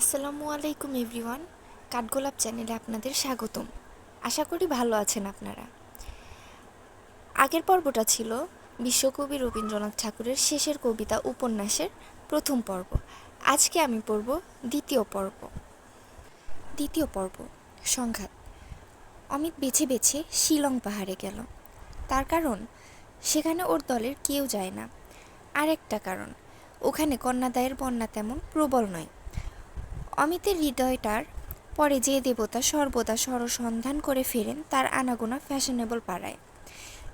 আসসালামু আলাইকুম এভরিওয়ান, কাঠগোলাপ চ্যানেলে আপনাদের স্বাগতম। আশা করি ভালো আছেন আপনারা। আগের পর্বটা ছিল বিশ্বকবি রবীন্দ্রনাথ ঠাকুরের শেষের কবিতা উপন্যাসের প্রথম পর্ব। আজকে আমি পড়ব দ্বিতীয় পর্ব। দ্বিতীয় পর্ব, সংঘাত। অমিত বেছে বেছে শিলং পাহাড়ে গেল। তার কারণ, সেখানে ওর দলের কেউ যায় না। আরেকটা কারণ, ওখানে কন্যাদায়ের বন্যা তেমন প্রবল নয়। অমিতের হৃদয়টার পরে যে দেবতা সর্বদা সরসন্ধান করে ফেরেন, তার আনাগোনা ফ্যাশনেবল পাড়ায়।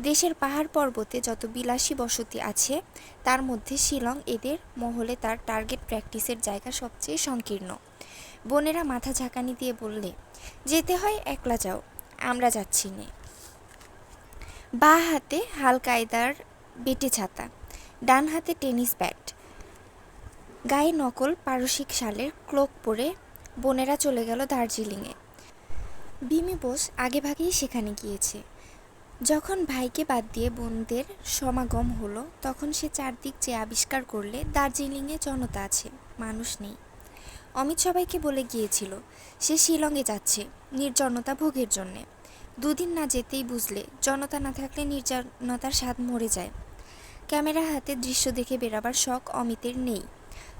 দেশের পাহাড় পর্বতে যত বিলাসী বসতি আছে, তার মধ্যে শিলং এদের মহলে তার টার্গেট প্র্যাকটিসের জায়গা সবচেয়ে সংকীর্ণ। বোনেরা মাথা ঝাঁকানি দিয়ে বললে, যেতে হয়, একলা যাও, আমরা যাচ্ছি নে। বা হাতে হাল কায়দার বেটে ছাতা, ডান হাতে টেনিস ব্যাট গায়ে নকল পারসিক শালের ক্লোক পরে বোনেরা চলে গেল দার্জিলিংয়ে। বিমি বোস আগেভাগেই সেখানে গিয়েছে। যখন ভাইকে বাদ দিয়ে বোনদের সমাগম হলো, তখন সে চারদিক যে আবিষ্কার করলে দার্জিলিংয়ে জনতা আছে, মানুষ নেই। অমিত সবাইকে বলে গিয়েছিল, সে শিলংয়ে যাচ্ছে, নির্জনতা ভোগের জন্যে। দুদিন না যেতেই বুঝলে, জনতা না থাকলে নির্জনতার স্বাদ মরে যায়। ক্যামেরা হাতে দৃশ্য দেখে বেরাবার শখ অমিতের নেই।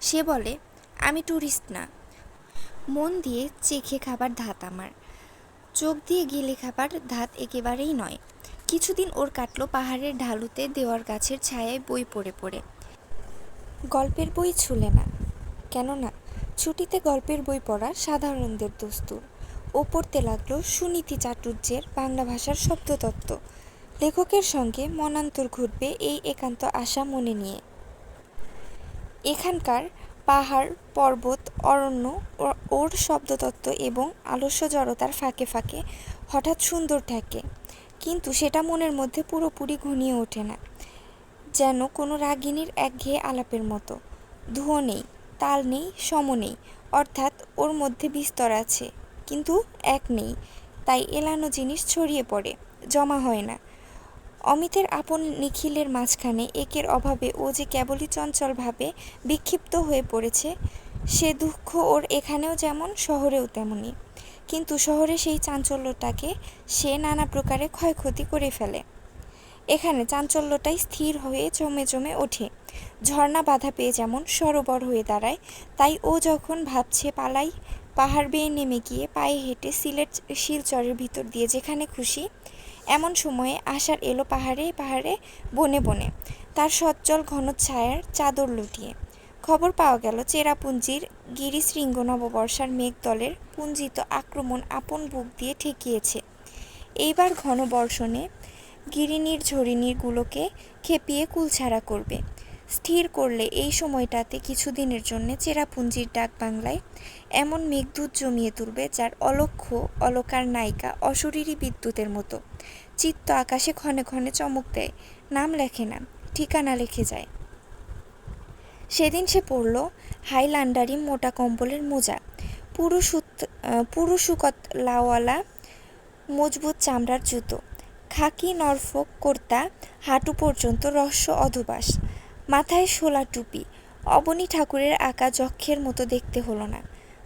সে বলে, আমি ট্যুরিস্ট না। মন দিয়ে চেখে খাবার ধাত আমার। চোখ দিয়ে গিলে খাবার ধাত একেবারেই নয়। কিছুদিন ওর কাটলো পাহাড়ের ঢালুতে দেওয়ার গাছের ছায়ায় বই পড়ে পড়ে। গল্পের বই ছুলে না। কেননা, ছুটিতে গল্পের বই পড়া সাধারণদের দস্তুর। ও পড়তে লাগল সুনীতি চাটুর্যের বাংলা ভাষার শব্দতত্ত্ব। লেখকের সঙ্গে মনান্তর ঘটবে এই একান্ত আশা মনে নিয়ে। এখানকার পাহাড়, পর্বত, অরণ্য ওর শব্দতত্ত্ব এবং আলস্য জড়তার ফাঁকে ফাঁকে হঠাৎ সুন্দর থাকে। কিন্তু সেটা মনের মধ্যে পুরোপুরি ঘনিয়ে ওঠে না, যেন কোনো রাগিনীর একঘেয়ে আলাপের মতো। ধুয়ো নেই, তাল নেই, সম নেই, অর্থাৎ ওর মধ্যে বিস্তর আছে, কিন্তু এক নেই, তাই এলানো জিনিস ছড়িয়ে পড়ে, জমা হয় না। অমিতের আপন নিখিলের মাঝখানে একের অভাবে ও যে কেবলই চঞ্চলভাবে বিক্ষিপ্ত হয়ে পড়েছে, সে দুঃখ ওর এখানেও যেমন, শহরেও তেমনি কিন্তু শহরে সেই চাঞ্চল্যটাকে সে নানা প্রকারে ক্ষয়ক্ষতি করে ফেলে। এখানে চাঞ্চল্যটাই স্থির হয়ে জমে জমে ওঠে। ঝর্ণা বাধা পেয়ে যেমন সরোবর হয়ে দাঁড়ায়, তাই ও যখন ভাবছে পালাই, পাহাড় বেয়ে নেমে গিয়ে পায়ে হেঁটে সিলেট শিলচরের ভিতর দিয়ে যেখানে খুশি এমন সময়ে আশার এলো পাহাড়ে পাহাড়ে, বনে বনে। তার সজ্জল ঘন ছায়ার চাদর লুটিয়ে। খবর পাওয়া গেল, চেরাপুঞ্জির গিরিশৃঙ্গ নববর্ষার মেঘদলের পুঞ্জিত আক্রমণ আপন বুক দিয়ে ঠেকিয়েছে। এইবার ঘন বর্ষণে গিরিনির ঝরিনিরগুলোকে খেপিয়ে কুলছাড়া করবে। স্থির করলে এই সময়টাতে কিছুদিনের জন্য চেরাপুঞ্জির ডাক বাংলায় এমন মেঘদূত জমিয়ে তুলবে যার অলক্ষ্য অলকার নায়িকা অশরীরী বিদ্যুতের মতো। চিত্ত আকাশে ক্ষণে ক্ষণে চমক দেয় নাম লেখে না ঠিকানা লেখে যায়। সেদিন সে পরল হাইল্যান্ডারি মোটা কম্বলের মোজা। পুরো সুত আহ, পুরো সুকত লাওয়ালা মজবুত চামড়ার জুতো। খাকি নরফক কর্তা হাঁটু পর্যন্ত রহস্য অধবাস। মাথায় শোলা টুপি। অবনী ঠাকুরের আঁকা যক্ষের মতো দেখতে হলো না।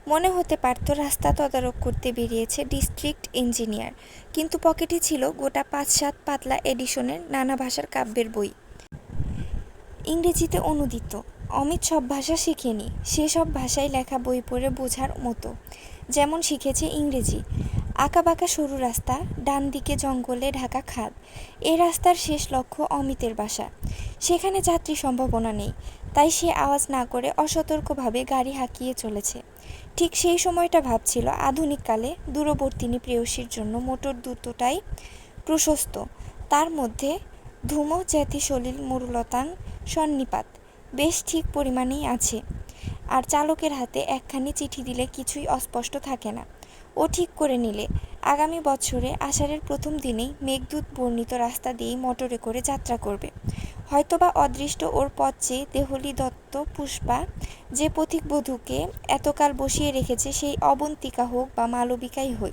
মনে হতে পারত রাস্তা তদারক করতে বেরিয়েছে ডিস্ট্রিক্ট ইঞ্জিনিয়ার। কিন্তু পকেটে ছিল গোটা পাঁচ সাত পাতলা এডিশনের নানা ভাষার কাব্যের বই। ইংরেজিতে অনুদিত, অমিত সব ভাষা শিখেনি সেসব ভাষায় লেখা বই পড়ে বোঝার মতো। যেমন শিখেছে ইংরেজি আঁকাবাঁকা সরু রাস্তা ডান দিকে জঙ্গলে ঢাকা খাদ। এ রাস্তার শেষ লক্ষ্য অমিতের বাসা। সেখানে যাত্রী সম্ভাবনা নেই, তাই সে আওয়াজ না করে অসতর্কভাবে গাড়ি হাঁকিয়ে চলেছে। ঠিক সেই সময়টা ভাবছিল আধুনিককালে দূরবর্তিনী প্রেয়সীর জন্য মোটর দুটোটাই প্রশস্ত। তার মধ্যে ধূম জ্যাতি সলিল, মরুলতাং, সন্নিপাত বেশ ঠিক পরিমাণেই আছে। আর চালকের হাতে একখানি চিঠি দিলে কিছুই অস্পষ্ট থাকে না। ও ঠিক করে নিলে। আগামী বছরে আষাঢ়ের প্রথম দিনেই মেঘদূত বর্ণিত রাস্তা দিয়েই মোটরে করে যাত্রা করবে। হয়তোবা অদৃষ্ট ওর পথ চেয়ে দেহলি দত্ত পুষ্পা যে পথিক বধূকে এতকাল বসিয়ে রেখেছে সেই অবন্তিকা হোক বা মালবিকাই হোক।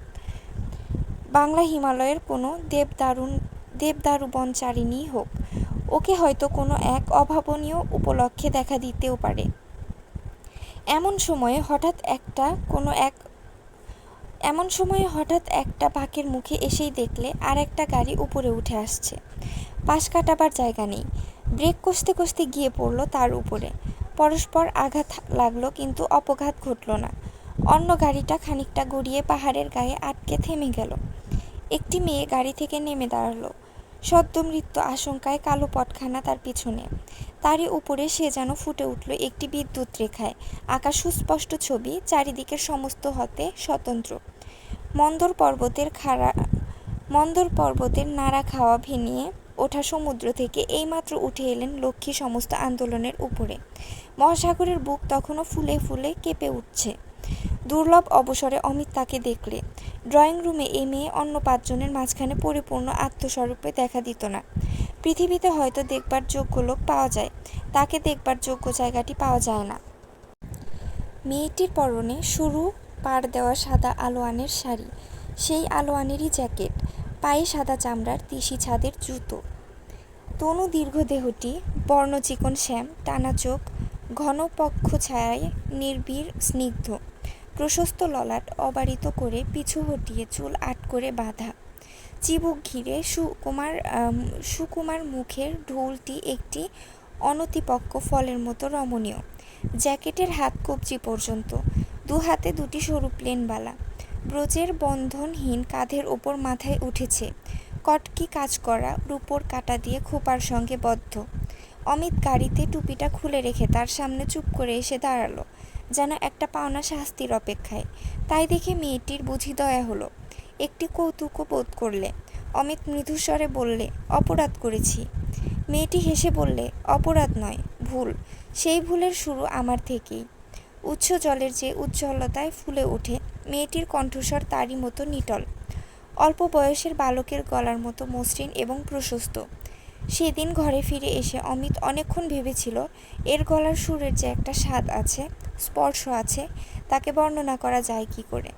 বাংলা হিমালয়ের কোনো দেবদারুণ দেবদারু বনচারিণী হোক। ওকে হয়তো কোনো এক অভাবনীয় উপলক্ষে দেখা দিতেও পারে। এমন সময়ে হঠাৎ একটা কোনো এক এমন সময়ে হঠাৎ একটা বাঁকের মুখে এসেই দেখলে আর একটা গাড়ি উপরে উঠে আসছে। পাশ কাটাবার জায়গা নেই। ব্রেক কষতে কষতে গিয়ে পড়ল তার উপরে। পরস্পর আঘাত লাগল কিন্তু অপঘাত ঘটল না। অন্য গাড়িটা খানিকটা গড়িয়ে পাহাড়ের গায়ে আটকে থেমে গেল। একটি মেয়ে গাড়ি থেকে নেমে দাঁড়াল। সদ্য মৃত্যু আশঙ্কায় কালো পটখানা তার পিছনে। তারই উপরে সে যেন ফুটে উঠল একটি বিদ্যুৎ রেখায়। আকাশ সুস্পষ্ট ছবি, চারিদিকের সমস্ত হতে স্বতন্ত্র। মন্দর পর্বতের খাড়া, মন্দর পর্বতের নাড়া খাওয়া ভেনিয়ে ওঠা সমুদ্র থেকে এইমাত্র উঠে এলেন লক্ষ্মী সমস্ত আন্দোলনের উপরে। মহাসাগরের বুক তখনও ফুলে ফুলে কেঁপে উঠছে। দুর্লভ অবসরে অমিত তাকে দেখলে। ড্রয়িং রুমে এ মেয়ে অন্য পাঁচজনের মাঝখানে পরিপূর্ণ আত্মস্বরূপে দেখা দিত না। পৃথিবীতে হয়তো দেখবার যোগ্য লোক পাওয়া যায়, তাকে দেখবার যোগ্য জায়গাটি পাওয়া যায় না। মেয়েটির পরনে সরু পাড় দেওয়া সাদা আলোয়ানের শাড়ি। সেই আলোয়ানেরই জ্যাকেট, পায়ে সাদা চামড়ার তিসি ছাদের জুতো। তনু দীর্ঘ দেহটি বর্ণচিকন শ্যাম, টানা চোখ, ঘন পক্ষ ছায়ায় নির্বীর স্নিগ্ধ। প্রশস্ত ললাট অবারিত করে পিছু হটিয়ে চুল আট করে বাঁধা। চিবুক ঘিরে সুকুমার সুকুমার মুখের ঢোলটি একটি অনতিপক্ক ফলের মতো রমণীয়। জ্যাকেটের হাত কবজি পর্যন্ত। দু হাতে দুটি সরু প্লেনবালা ব্রোজের বন্ধনহীন কাঁধের ওপর মাথায় উঠেছে। কটকি কাজ করা, রূপোর কাটা দিয়ে খোপার সঙ্গে বদ্ধ। অমিত গাড়িতে টুপিটা খুলে রেখে তার সামনে চুপ করে এসে দাঁড়াল, যেন একটা পাওনা শাস্তির অপেক্ষায়। তাই দেখে মেয়েটির বুঝি দয়া হলো। একটি কৌতুকও বোধ করলে। অমিত মৃদুস্বরে বললে, অপরাধ করেছি। মেয়েটি হেসে বললে, অপরাধ নয়, ভুল। সেই ভুলের শুরু আমার থেকেই। উচ্চ জলের যে উজ্জ্বলতায় ফুলে ওঠে, মেয়েটির কণ্ঠস্বর তারই মতো নিটল। অল্প বয়সের বালকের গলার মতো মসৃণ এবং প্রশস্ত। সেদিন ঘরে ফিরে এসে অমিত অনেকক্ষণ ভেবেছিল, এর গলার সুরের যে একটা স্বাদ আছে, স্পর্শ আছে, তাকে বর্ণনা করা যায় কি করে।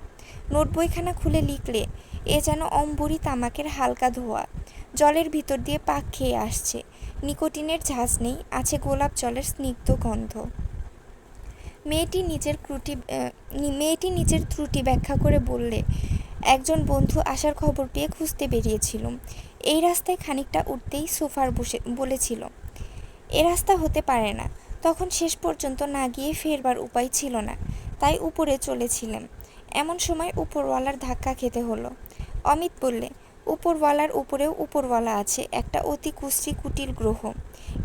নোট বইখানা খুলে লিখলে, এ যেন অম্বুরি তামাকের হালকা ধোয়া। জলের ভিতর দিয়ে পাক খেয়ে আসছে। নিকোটিনের ঝাঁজ নেই, আছে গোলাপ জলের স্নিগ্ধ গন্ধ। মেয়েটি নিজের ত্রুটি মেয়েটি নিজের ত্রুটি ব্যাখ্যা করে বললে, একজন বন্ধু আসার খবর পেয়ে খুঁজতে বেরিয়েছিলুম এই রাস্তায় খানিকটা উঠতেই সোফার বসে, বলেছিল, এ রাস্তা হতে পারে না। তখন শেষ পর্যন্ত না গিয়ে ফেরবার উপায় ছিল না। তাই উপরে চলেছিলাম। এমন সময় উপরওয়ালার ধাক্কা খেতে হলো। অমিত বললে, উপরওয়ালার উপরেও উপরওয়ালা আছে। একটা অতি কুশ্রী কুটিল গ্রহ।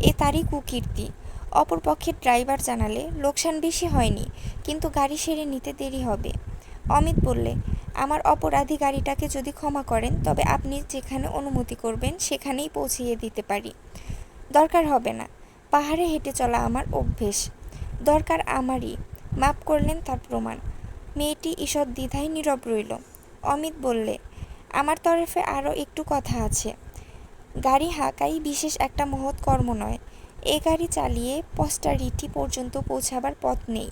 এ তারই কুকীর্তি। অপরপক্ষের ড্রাইভার জানালে, লোকসান বেশি হয়নি, কিন্তু গাড়ি সেরে নিতে দেরি হবে। অমিত বললে, আমার অপরাধী গাড়িটাকে যদি ক্ষমা করেন, তবে আপনি যেখানে অনুমতি করবেন, সেখানেই পৌঁছিয়ে দিতে পারি। দরকার হবে না, পাহাড়ে হেঁটে চলা আমার অভ্যেস। দরকার আমারই। মাপ করলেন তার প্রমাণ। মেয়েটি ঈষৎ দ্বিধায় নীরব রইল। অমিত বললে, আমার তরফে আরও একটু কথা আছে। গাড়ি হাঁকাই বিশেষ একটা মহৎ কর্ম নয় এ গাড়ি চালিয়ে পস্টারিটি পর্যন্ত পৌঁছাবার পথ নেই।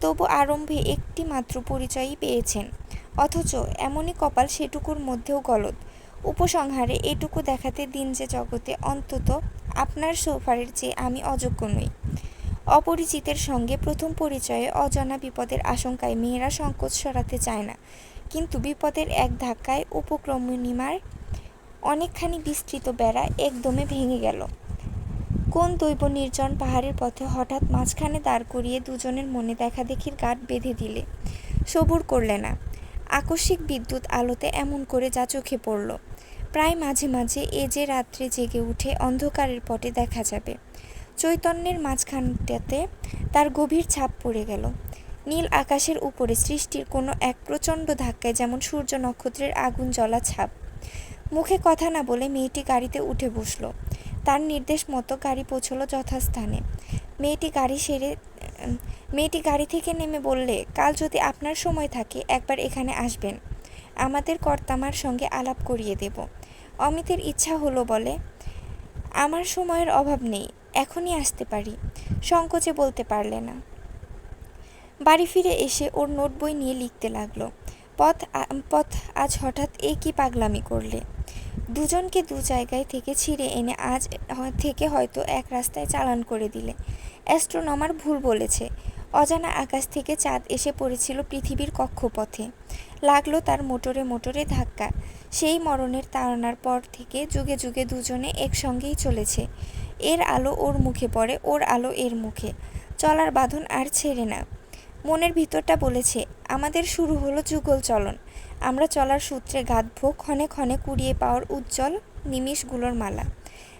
তবু আরম্ভে একটি মাত্র পরিচয়ই পেয়েছেন। অথচ এমনই কপাল সেটুকুর মধ্যেও গলদ। উপসংহারে এটুকু দেখাতে দিন যে জগতে অন্তত আপনার সোফারের চেয়ে আমি অযোগ্য নই। অপরিচিতের সঙ্গে প্রথম পরিচয়ে অজানা বিপদের আশঙ্কায় মেয়েরা সংকোচ সরাতে চায় না। কিন্তু বিপদের এক ধাক্কায় উপক্রমণিমার অনেকখানি বিস্তৃত বেড়া একদমে ভেঙে গেল। কোন দৈব নির্জন পাহাড়ের পথে হঠাৎ মাঝখানে দাঁড় করিয়ে দুজনের মনে দেখা দেখির গাঁট বেঁধে দিলে। সবুর করলে না। আকস্মিক বিদ্যুৎ আলোতে এমন করে যা চোখে পড়ল। প্রায় মাঝে মাঝে এ যে রাত্রে জেগে উঠে অন্ধকারের পটে দেখা যাবে। চৈতন্যের মাঝখানটাতে তার গভীর ছাপ পড়ে গেল। নীল আকাশের উপরে সৃষ্টির কোনো এক প্রচণ্ড ধাক্কায় যেমন সূর্য নক্ষত্রের আগুন জ্বলা ছাপ। মুখে কথা না বলে মেয়েটি গাড়িতে উঠে বসল। তার নির্দেশ মতো গাড়ি পৌঁছলো যথাস্থানে। মেয়েটি গাড়ি সেরে, মেয়েটি গাড়ি থেকে নেমে বললে, কাল যদি আপনার সময় থাকে, একবার এখানে আসবেন। আমাদের কর্তামার সঙ্গে আলাপ করিয়ে দেব। অমিতের ইচ্ছা হলো বলে, আমার সময়ের অভাব নেই, এখনই আসতে পারি। সংকোচে বলতে পারলে না। বাড়ি ফিরে এসে ওর নোট বই নিয়ে লিখতে লাগল। পথ পথ আজ হঠাৎ এ কি পাগলামি করলে? দুজনকে দু জায়গায় থেকে ছিঁড়ে এনে আজ থেকে হয়তো এক রাস্তায় চালান করে দিলে। অ্যাস্ট্রোনমার ভুল বলেছে। অজানা আকাশ থেকে চাঁদ এসে পড়েছিল পৃথিবীর কক্ষপথে। লাগল তার মোটরে মোটরে ধাক্কা। সেই মরণের তাড়নার পর থেকে যুগে যুগে দুজনে একসঙ্গেই চলেছে। এর আলো ওর মুখে পড়ে, ওর আলো এর মুখে। চলার বাঁধন আর ছেড়ে না। মনের ভিতরটা বলেছে, আমাদের শুরু হলো যুগল চলন। আমরা চলার সূত্রে গাঁথব ক্ষণে ক্ষণে কুড়িয়ে পাওয়ার উজ্জ্বল নিমিষগুলোর মালা।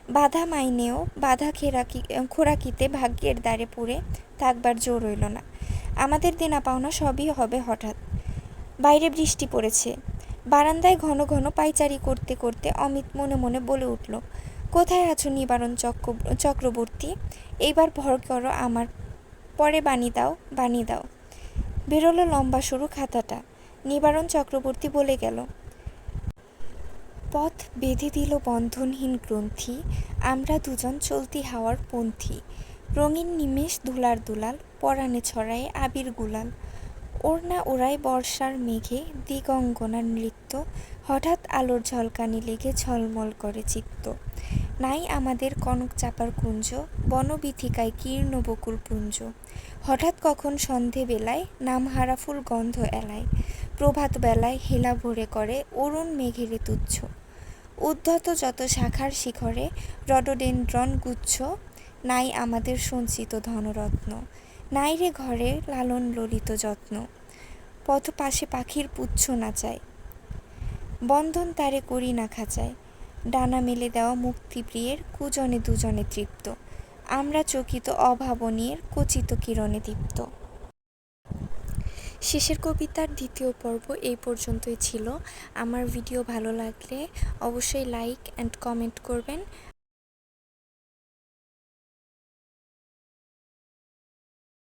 বাধা মাইনেও বাধা খেরাকি, খোরাকিতে ভাগ্যের দ্বারে পড়ে থাকবার জোর রইল না। আমাদের দেনা পাওনা সবই হবে হঠাৎ। বাইরে বৃষ্টি পড়েছে। বারান্দায় ঘন ঘন পাইচারি করতে করতে অমিত মনে মনে বলে উঠল, কোথায় আছো নিবারণ চক্র, চক্রবর্তী? এইবার ভর করো আমার, পরে বানি দাও বানি দাও। বেরোলো লম্বা সরু খাতাটা। নিবারণ চক্রবর্তী বলে গেল। পথ বেঁধে দিল বন্ধনহীন গ্রন্থি, আমরা দুজন চলতি হাওয়ার পন্থী। রঙিন নিমেষ ধুলার দুলাল পরাণে ছড়ায় আবির গুলাল। ওড়না ওড়ায় বর্ষার মেঘে দিগঙ্গনার নৃত্য, হঠাৎ আলোর ঝলকানি লেগে ঝলমল করে চিত্ত। নাই আমাদের কনক চাপার কুঞ্জ, বনবিথিকায় কীর্ণ বকুল পুঞ্জ। হঠাৎ কখন সন্ধে বেলায় নামহারা ফুল গন্ধ এলায়। প্রভাত বেলায় হেলা ভরে করে অরুণ মেঘেরে তুচ্ছ। উদ্ধত যত শাখার শিখরে রডোডেন্ড্রন গুচ্ছ, নাই আমাদের সঞ্চিত ধনরত্ন। নাই রে ঘরে লালন ললিত যত্ন। পথ পাশে পাখির পুচ্ছ নাচায় বন্ধন তারে করি না খাঁচায়। ডানা মেলে দেওয়া মুক্তিপ্রিয়ের কুজনে দুজনে তৃপ্ত। আমরা চকিত অভাবনীয়ের কচিত কিরণে দীপ্ত। শেষের কবিতার দ্বিতীয় পর্ব এই পর্যন্তই ছিল। আমার ভিডিও ভালো লাগলে অবশ্যই লাইক অ্যান্ড কমেন্ট করবেন।